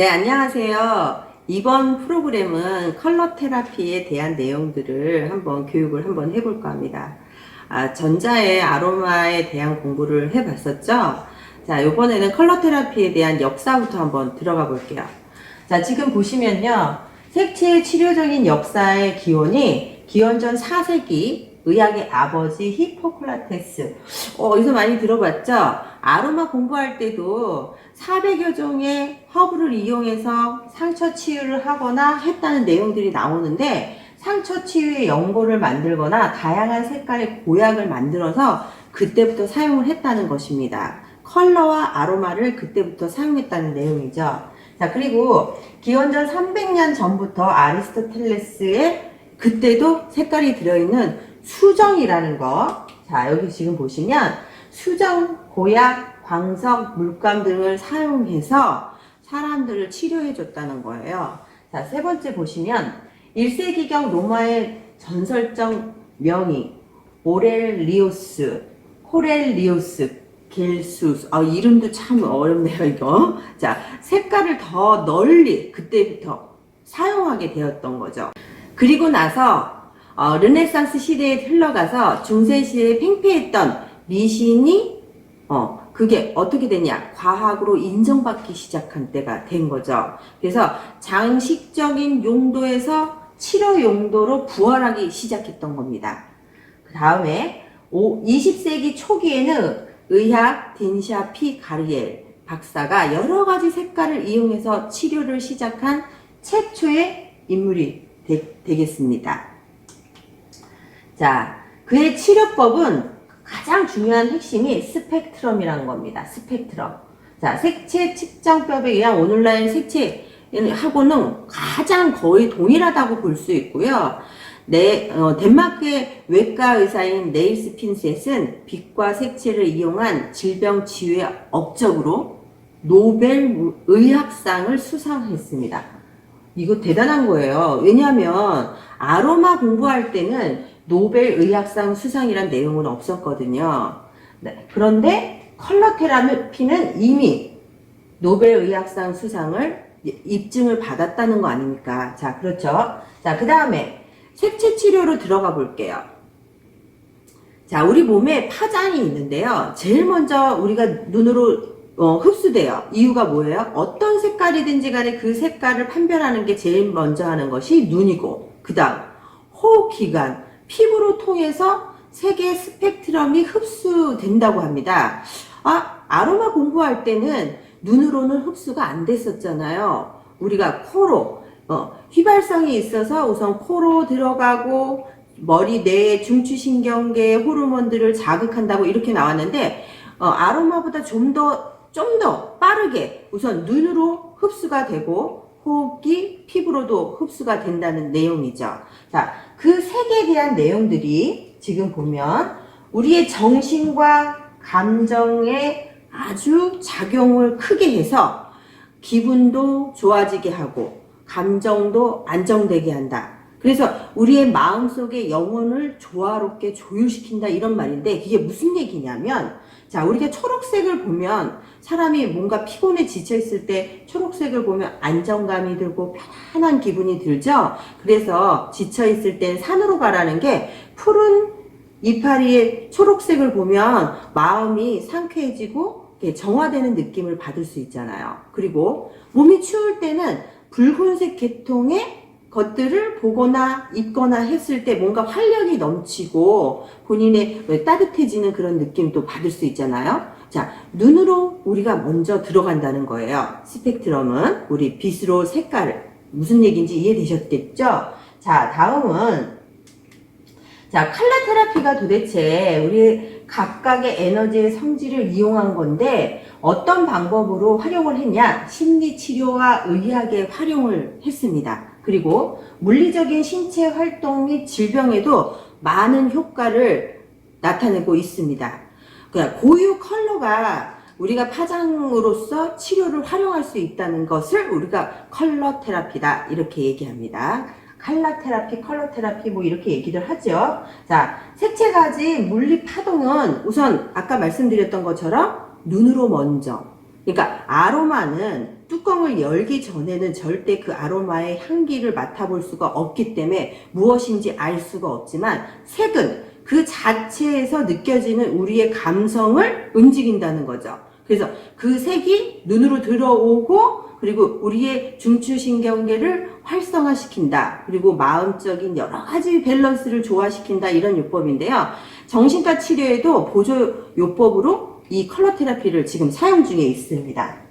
네, 안녕하세요. 이번 프로그램은 컬러 테라피에 대한 내용들을 한번 교육을 한번 해볼까 합니다. 아, 전자의 아로마에 대한 공부를 해봤었죠? 자, 이번에는 컬러 테라피에 대한 역사부터 한번 들어가 볼게요. 자, 지금 보시면요. 색채의 치료적인 역사의 기원이 기원전 4세기 의학의 아버지 히포크라테스. 어, 어디서 많이 들어봤죠? 아로마 공부할 때도 400여 종의 허브를 이용해서 상처 치유를 하거나 했다는 내용들이 나오는데 상처 치유의 연고를 만들거나 다양한 색깔의 보약을 만들어서 그때부터 사용을 했다는 것입니다. 컬러와 아로마를 그때부터 사용했다는 내용이죠. 자, 그리고 기원전 300년 전부터 아리스토텔레스의 그때도 색깔이 들어있는 수정이라는 거. 자, 여기 지금 보시면 수정, 고약, 광석, 물감 등을 사용해서 사람들을 치료해 줬다는 거예요. 자, 세 번째 보시면 1세기경 로마의 전설적 명의 오렐리오스, 코렐리오스, 겔수스. 아, 이름도 참 어렵네요, 이거. 자, 색깔을 더 널리 그때부터 사용하게 되었던 거죠. 그리고 나서 어, 르네상스 시대에 흘러가서 중세 시대에 팽배했던 미신이 어, 그게 어떻게 되냐? 과학으로 인정받기 시작한 때가 된 거죠. 그래서 장식적인 용도에서 치료 용도로 부활하기 시작했던 겁니다. 그 다음에 20세기 초기에는 의학 딘샤 피 가리엘 박사가 여러 가지 색깔을 이용해서 치료를 시작한 최초의 인물이 되, 겠습니다 자, 그의 치료법은 가장 중요한 핵심이 스펙트럼이라는 겁니다. 스펙트럼. 자, 색채 측정법에 의한 오늘날 색채하고는 가장 거의 동일하다고 볼 수 있고요. 네, 어, 덴마크의 외과 의사인 네일스 핀셋은 빛과 색채를 이용한 질병 치유의 업적으로 노벨 의학상을 수상했습니다. 이거 대단한 거예요. 왜냐하면 아로마 공부할 때는 노벨 의학상 수상이란 내용은 없었거든요. 네, 그런데 컬러 테라피는 이미 노벨 의학상 수상을 입증을 받았다는 거 아닙니까? 자, 그렇죠. 자, 그 다음에 색채 치료로 들어가 볼게요. 자, 우리 몸에 파장이 있는데요. 제일 먼저 우리가 눈으로 어, 흡수돼요. 이유가 뭐예요? 어떤 색깔이든지 간에 그 색깔을 판별하는 게 제일 먼저 하는 것이 눈이고, 그 다음, 호흡기관, 피부로 통해서 색의 스펙트럼이 흡수된다고 합니다. 아, 아로마 공부할 때는 눈으로는 흡수가 안 됐었잖아요. 우리가 코로, 어, 휘발성이 있어서 우선 코로 들어가고, 머리 뇌 중추신경계 호르몬들을 자극한다고 이렇게 나왔는데, 어, 아로마보다 좀 더, 좀더 빠르게 우선 눈으로 흡수가 되고, 호흡기, 피부로도 흡수가 된다는 내용이죠. 자, 그 색에 대한 내용들이 지금 보면 우리의 정신과 감정에 아주 작용을 크게 해서 기분도 좋아지게 하고 감정도 안정되게 한다. 그래서 우리의 마음속의 영혼을 조화롭게 조율시킨다 이런 말인데 그게 무슨 얘기냐면 자 우리가 초록색을 보면 사람이 뭔가 피곤해 지쳐 있을 때 초록색을 보면 안정감이 들고 편안한 기분이 들죠? 그래서 지쳐 있을 땐 산으로 가라는 게 푸른 이파리의 초록색을 보면 마음이 상쾌해지고 정화되는 느낌을 받을 수 있잖아요. 그리고 몸이 추울 때는 붉은색 계통의 것들을 보거나 입거나 했을 때 뭔가 활력이 넘치고 본인의 왜 따뜻해지는 그런 느낌도 받을 수 있잖아요. 자, 눈으로 우리가 먼저 들어간다는 거예요. 스펙트럼은 우리 빛으로 색깔을 무슨 얘기인지 이해되셨겠죠? 자, 다음은 자, 칼라 테라피가 도대체 우리 각각의 에너지의 성질을 이용한 건데 어떤 방법으로 활용을 했냐? 심리 치료와 의학에 활용을 했습니다. 그리고 물리적인 신체 활동 및 질병에도 많은 효과를 나타내고 있습니다. 그러니까 고유 컬러가 우리가 파장으로서 치료를 활용할 수 있다는 것을 우리가 컬러 테라피다 이렇게 얘기합니다. 칼라 테라피, 컬러 테라피 뭐 이렇게 얘기를 하죠. 자, 색채 가지 물리 파동은 우선 아까 말씀드렸던 것처럼 눈으로 먼저. 그러니까 아로마는 뚜껑을 열기 전에는 절대 그 아로마의 향기를 맡아볼 수가 없기 때문에 무엇인지 알 수가 없지만 색은 그 자체에서 느껴지는 우리의 감성을 움직인다는 거죠. 그래서 그 색이 눈으로 들어오고 그리고 우리의 중추신경계를 활성화시킨다. 그리고 마음적인 여러 가지 밸런스를 조화시킨다. 이런 요법인데요. 정신과 치료에도 보조 요법으로 이 컬러 테라피를 지금 사용 중에 있습니다.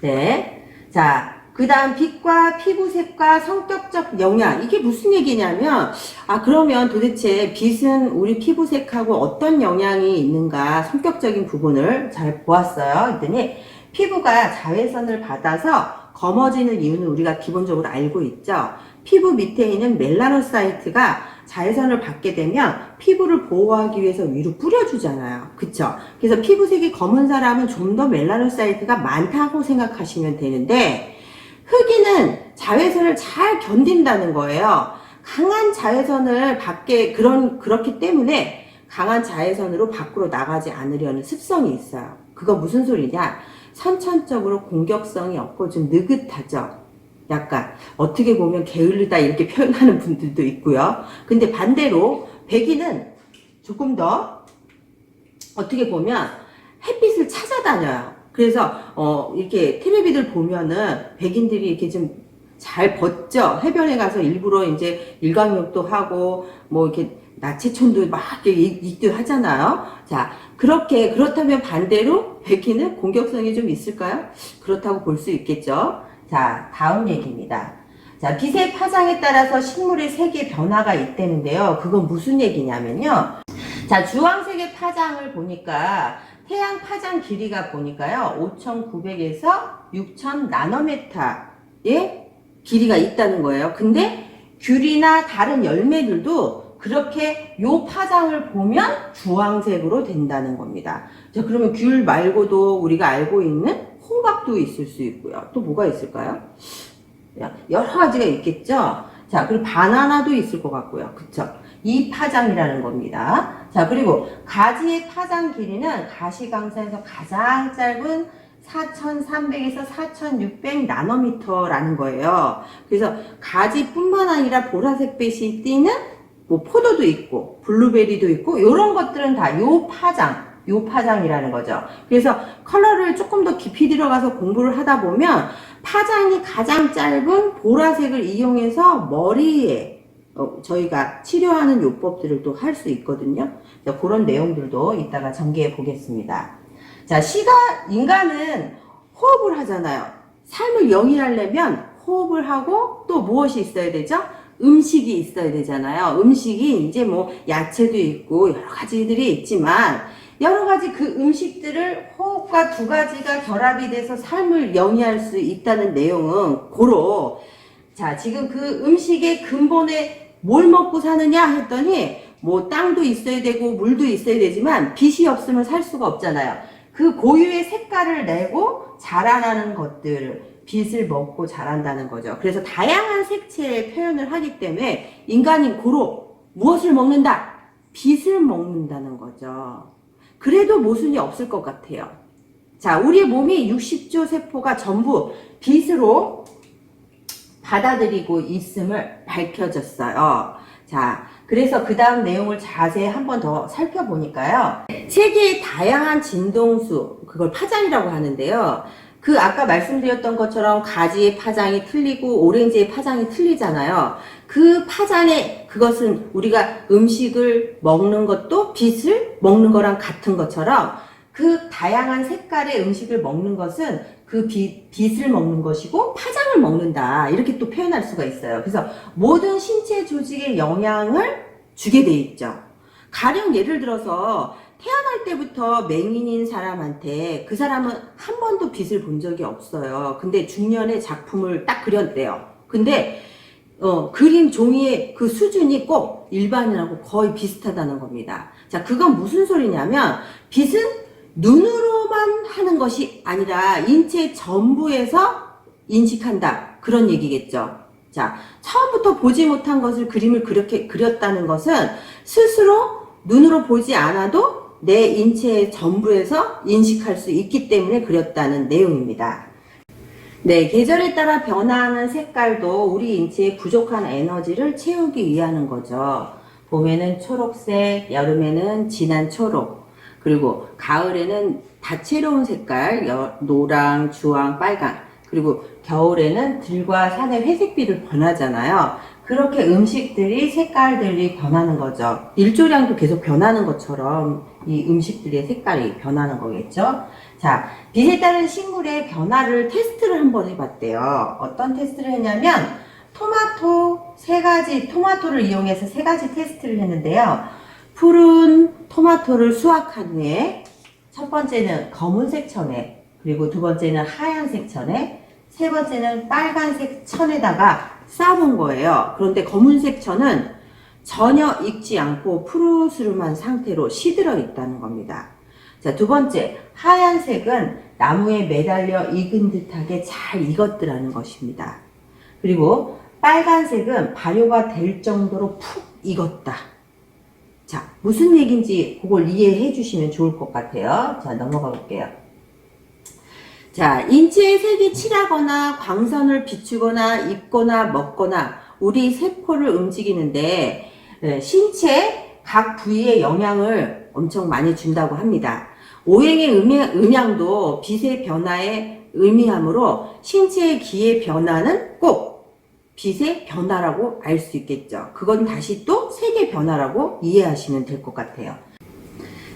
네. 자, 그 다음 빛과 피부색과 성격적 영향. 이게 무슨 얘기냐면, 아, 그러면 도대체 빛은 우리 피부색하고 어떤 영향이 있는가, 성격적인 부분을 잘 보았어요. 했더니, 피부가 자외선을 받아서 검어지는 이유는 우리가 기본적으로 알고 있죠. 피부 밑에 있는 멜라노사이트가 자외선을 받게 되면 피부를 보호하기 위해서 위로 뿌려주잖아요. 그쵸? 그래서 피부색이 검은 사람은 좀 더 멜라노사이트가 많다고 생각하시면 되는데, 흑인은 자외선을 잘 견딘다는 거예요. 강한 자외선을 받게, 그런, 그렇기 때문에 강한 자외선으로 밖으로 나가지 않으려는 습성이 있어요. 그거 무슨 소리냐? 선천적으로 공격성이 없고 좀 느긋하죠. 약간 어떻게 보면 게을르다 이렇게 표현하는 분들도 있고요. 근데 반대로 백인은 조금 더 어떻게 보면 햇빛을 찾아다녀요. 그래서 어 이렇게 텔레비들 보면은 백인들이 이렇게 좀 잘 벗죠. 해변에 가서 일부러 이제 일광욕도 하고 뭐 이렇게 나체촌도 막 이렇게 있기도 하잖아요. 자, 그렇게 그렇다면 반대로 백인은 공격성이 좀 있을까요? 그렇다고 볼 수 있겠죠. 자, 다음 얘기입니다. 자, 빛의 파장에 따라서 식물의 색의 변화가 있다는데요. 그건 무슨 얘기냐면요. 자, 주황색의 파장을 보니까 태양 파장 길이가 보니까요. 5,900에서 6,000 나노메타의 길이가 있다는 거예요. 근데 귤이나 다른 열매들도 그렇게 요 파장을 보면 주황색으로 된다는 겁니다. 자, 그러면 귤 말고도 우리가 알고 있는 호박도 있을 수 있고요. 또 뭐가 있을까요? 여러 가지가 있겠죠? 자, 그리고 바나나도 있을 것 같고요. 그쵸? 이 파장이라는 겁니다. 자, 그리고 가지의 파장 길이는 가시광선에서 가장 짧은 4,300에서 4,600 나노미터라는 거예요. 그래서 가지뿐만 아니라 보라색빛이 띄는 뭐 포도도 있고 블루베리도 있고 이런 것들은 다 요 파장, 요 파장이라는 거죠. 그래서 컬러를 조금 더 깊이 들어가서 공부를 하다 보면 파장이 가장 짧은 보라색을 이용해서 머리에 어, 저희가 치료하는 요법들을 또 할 수 있거든요. 자, 그런 내용들도 이따가 전개해 보겠습니다. 자, 시가, 인간은 호흡을 하잖아요. 삶을 영위하려면 호흡을 하고 또 무엇이 있어야 되죠? 음식이 있어야 되잖아요. 음식이 이제 뭐 야채도 있고 여러 가지들이 있지만 여러 가지 그 음식들을 호흡과 두 가지가 결합이 돼서 삶을 영위할 수 있다는 내용은 고로 자 지금 그 음식의 근본에 뭘 먹고 사느냐 했더니 뭐 땅도 있어야 되고 물도 있어야 되지만 빛이 없으면 살 수가 없잖아요. 그 고유의 색깔을 내고 자라나는 것들을 빛을 먹고 자란다는 거죠. 그래서 다양한 색채의 표현을 하기 때문에 인간인 고로 무엇을 먹는다? 빛을 먹는다는 거죠. 그래도 모순이 없을 것 같아요. 자, 우리의 몸이 60조 세포가 전부 빛으로 받아들이고 있음을 밝혀졌어요. 자, 그래서 그 다음 내용을 자세히 한 번 더 살펴보니까요. 세계의 다양한 진동수, 그걸 파장이라고 하는데요. 그 아까 말씀드렸던 것처럼 가지의 파장이 틀리고 오렌지의 파장이 틀리잖아요. 그 파장에 그것은 우리가 음식을 먹는 것도 빛을 먹는 거랑 같은 것처럼 그 다양한 색깔의 음식을 먹는 것은 그 빛, 빛을 먹는 것이고 파장을 먹는다. 이렇게 또 표현할 수가 있어요. 그래서 모든 신체 조직에 영향을 주게 돼 있죠. 가령 예를 들어서 태어날 때부터 맹인인 사람한테 그 사람은 한 번도 빛을 본 적이 없어요. 근데 중년의 작품을 딱 그렸대요. 근데 어, 그림 종이의 그 수준이 꼭 일반인하고 거의 비슷하다는 겁니다. 자, 그건 무슨 소리냐면 빛은 눈으로만 하는 것이 아니라 인체 전부에서 인식한다. 그런 얘기겠죠. 자, 처음부터 보지 못한 것을 그림을 그렇게 그렸다는 것은 스스로 눈으로 보지 않아도 내 인체의 전부에서 인식할 수 있기 때문에 그렸다는 내용입니다. 네, 계절에 따라 변화하는 색깔도 우리 인체의 부족한 에너지를 채우기 위하는 거죠. 봄에는 초록색, 여름에는 진한 초록, 그리고 가을에는 다채로운 색깔, 여- 노랑, 주황, 빨강, 그리고 겨울에는 들과 산의 회색빛을 변하잖아요. 그렇게 음식들이 색깔들이 변하는 거죠. 일조량도 계속 변하는 것처럼 이 음식들의 색깔이 변하는 거겠죠. 자, 빛에 따른 식물의 변화를 테스트를 한번 해봤대요. 어떤 테스트를 했냐면 토마토 세 가지 토마토를 이용해서 세 가지 테스트를 했는데요. 푸른 토마토를 수확한 후에 첫 번째는 검은색 천에 그리고 두 번째는 하얀색 천에 세 번째는 빨간색 천에다가 쌓아본 거예요. 그런데 검은색 천은 전혀 익지 않고 푸르스름한 상태로 시들어 있다는 겁니다. 자, 두 번째, 하얀색은 나무에 매달려 익은 듯하게 잘 익었더라는 것입니다. 그리고 빨간색은 발효가 될 정도로 푹 익었다. 자, 무슨 얘기인지 그걸 이해해 주시면 좋을 것 같아요. 자, 넘어가 볼게요. 자, 인체의 색이 칠하거나 광선을 비추거나 입거나 먹거나 우리 세포를 움직이는데 예, 신체 각 부위에 영향을 엄청 많이 준다고 합니다. 오행의 음양, 음양 도 빛의 변화에 의미하므로 신체의 기의 변화는 꼭 빛의 변화라고 알 수 있겠죠. 그건 다시 또 색의 변화라고 이해하시면 될 것 같아요.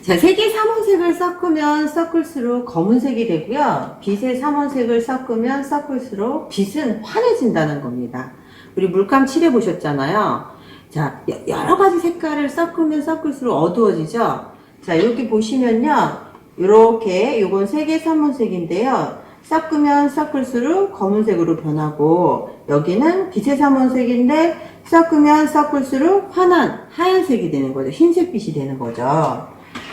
자, 색의 삼원색을 섞으면 섞을수록 검은색이 되고요. 빛의 삼원색을 섞으면 섞을수록 빛은 환해진다는 겁니다. 우리 물감 칠해 보셨잖아요. 자, 여- 여러 가지 색깔을 섞으면 섞을수록 어두워지죠? 자, 이렇게 보시면요. 이렇게, 요건 색의 삼원색인데요. 섞으면 섞을수록 검은색으로 변하고, 여기는 빛의 삼원색인데, 섞으면 섞을수록 환한 하얀색이 되는 거죠. 흰색빛이 되는 거죠.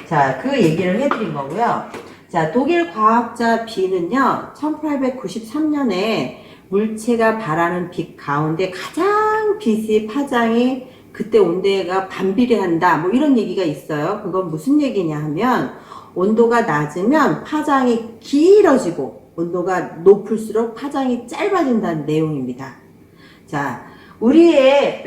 자, 그 얘기를 해드린 거고요. 자, 독일 과학자 비는요, 1893년에 물체가 발하는 빛 가운데 가장 빛의 파장이 그때 온도가 반비례한다. 뭐 이런 얘기가 있어요. 그건 무슨 얘기냐 하면 온도가 낮으면 파장이 길어지고 온도가 높을수록 파장이 짧아진다는 내용입니다. 자, 우리의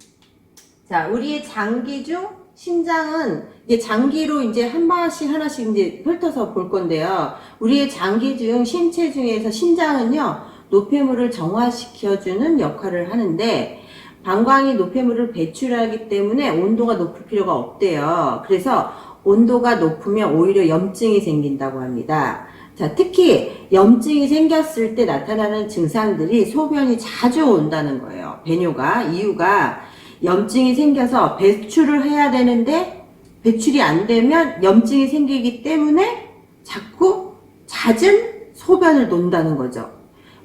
자, 우리의 장기 중 심장은 이게 장기로 이제 한 번씩 하나씩 이제 훑어서 볼 건데요. 우리의 장기 중 신체 중에서 심장은요, 노폐물을 정화시켜주는 역할을 하는데, 방광이 노폐물을 배출하기 때문에 온도가 높을 필요가 없대요. 그래서 온도가 높으면 오히려 염증이 생긴다고 합니다. 자, 특히 염증이 생겼을 때 나타나는 증상들이 소변이 자주 온다는 거예요. 배뇨가. 이유가 염증이 생겨서 배출을 해야 되는데 배출이 안 되면 염증이 생기기 때문에 자꾸 잦은 소변을 논다는 거죠.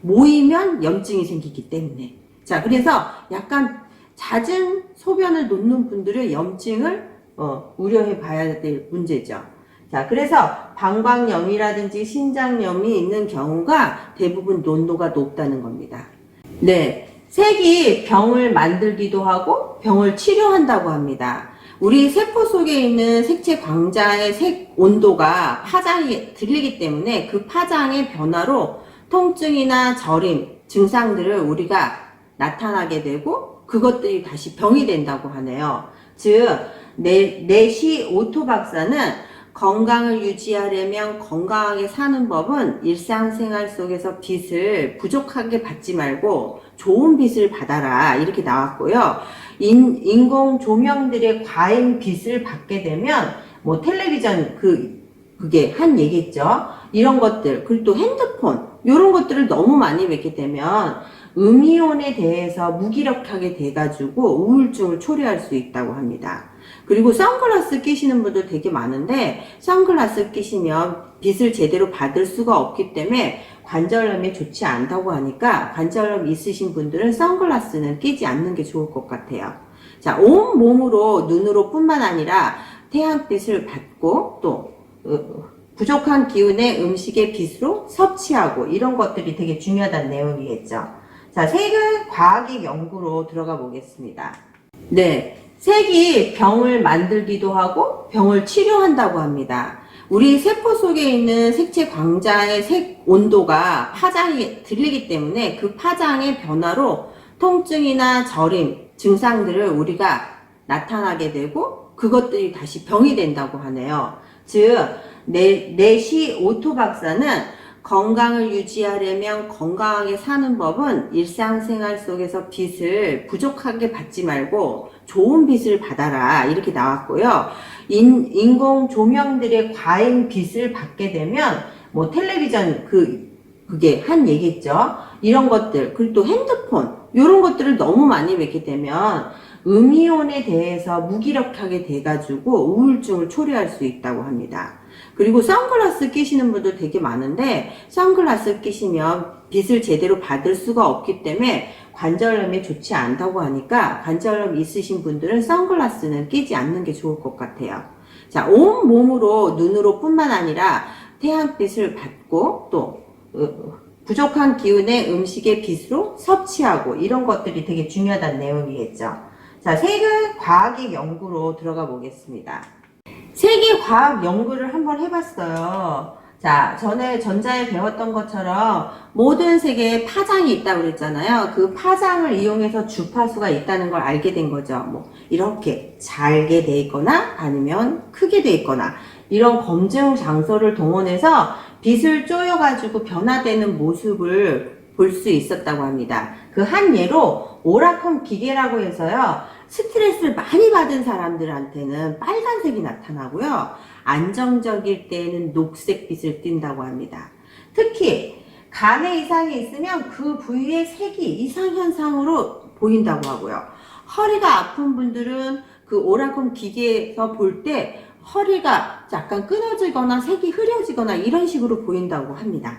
모이면 염증이 생기기 때문에. 자, 그래서 약간 잦은 소변을 놓는 분들은 염증을 어, 우려해 봐야 될 문제죠. 자, 그래서 방광염이라든지 신장염이 있는 경우가 대부분 논도가 높다는 겁니다. 네. 색이 병을 만들기도 하고 병을 치료한다고 합니다. 우리 세포 속에 있는 색채 광자의 색 온도가 파장이 들리기 때문에 그 파장의 변화로 통증이나 저림, 증상들을 우리가 나타나게 되고 그것들이 다시 병이 된다고 하네요. 즉, 네, 네시 오토 박사는 건강을 유지하려면 건강하게 사는 법은 일상생활 속에서 빛을 부족하게 받지 말고 좋은 빛을 받아라 이렇게 나왔고요. 인, 인공 조명들의 과잉 빛을 받게 되면 뭐 텔레비전 그 그게 한 얘기겠죠. 이런 것들 그리고 또 핸드폰 이런 것들을 너무 많이 뵙게 되면 음이온에 대해서 무기력하게 돼가지고 우울증을 초래할 수 있다고 합니다. 그리고 선글라스 끼시는 분들 되게 많은데 선글라스 끼시면 빛을 제대로 받을 수가 없기 때문에 관절염에 좋지 않다고 하니까 관절염 있으신 분들은 선글라스는 끼지 않는 게 좋을 것 같아요. 자, 온 몸으로 눈으로 뿐만 아니라 태양빛을 받고 또 어, 부족한 기운의 음식의 빛으로 섭취하고 이런 것들이 되게 중요하다는 내용이겠죠. 자, 색은 과학의 연구로 들어가 보겠습니다. 네. 색이 병을 만들기도 하고 병을 치료한다고 합니다. 우리 세포 속에 있는 색채 광자의 색 온도가 파장이 들리기 때문에 그 파장의 변화로 통증이나 저림, 증상들을 우리가 나타나게 되고 그것들이 다시 병이 된다고 하네요. 즉, 내, 내시 오토 박사는 건강을 유지하려면 건강하게 사는 법은 일상생활 속에서 빛을 부족하게 받지 말고 좋은 빛을 받아라. 이렇게 나왔고요. 인, 인공 조명들의 과잉 빛을 받게 되면 뭐 텔레비전 그 그게 한 얘기죠. 이런 것들 그리고 또 핸드폰 이런 것들을 너무 많이 뵙게 되면 음이온에 대해서 무기력하게 돼가지고 우울증을 초래할 수 있다고 합니다. 그리고 선글라스 끼시는 분들 되게 많은데 선글라스 끼시면 빛을 제대로 받을 수가 없기 때문에 관절염에 좋지 않다고 하니까 관절염 있으신 분들은 선글라스는 끼지 않는 게 좋을 것 같아요. 자, 온 몸으로 눈으로 뿐만 아니라 태양빛을 받고 또 어, 부족한 기운의 음식의 빛으로 섭취하고 이런 것들이 되게 중요하다는 내용이겠죠. 자, 세계 과학의 연구로 들어가 보겠습니다. 세계 과학 연구를 한번 해봤어요. 자, 전에 전자에 배웠던 것처럼 모든 세계에 파장이 있다고 그랬잖아요. 그 파장을 이용해서 주파수가 있다는 걸 알게 된 거죠. 뭐, 이렇게 잘게 돼 있거나 아니면 크게 돼 있거나 이런 검증 장소를 동원해서 빛을 쪼여가지고 변화되는 모습을 볼 수 있었다고 합니다. 그 한 예로 오라컴 기계라고 해서요. 스트레스를 많이 받은 사람들한테는 빨간색이 나타나고요. 안정적일 때에는 녹색 빛을 띈다고 합니다. 특히 간에 이상이 있으면 그 부위의 색이 이상현상으로 보인다고 하고요. 허리가 아픈 분들은 그 오라컴 기계에서 볼 때 허리가 약간 끊어지거나 색이 흐려지거나 이런 식으로 보인다고 합니다.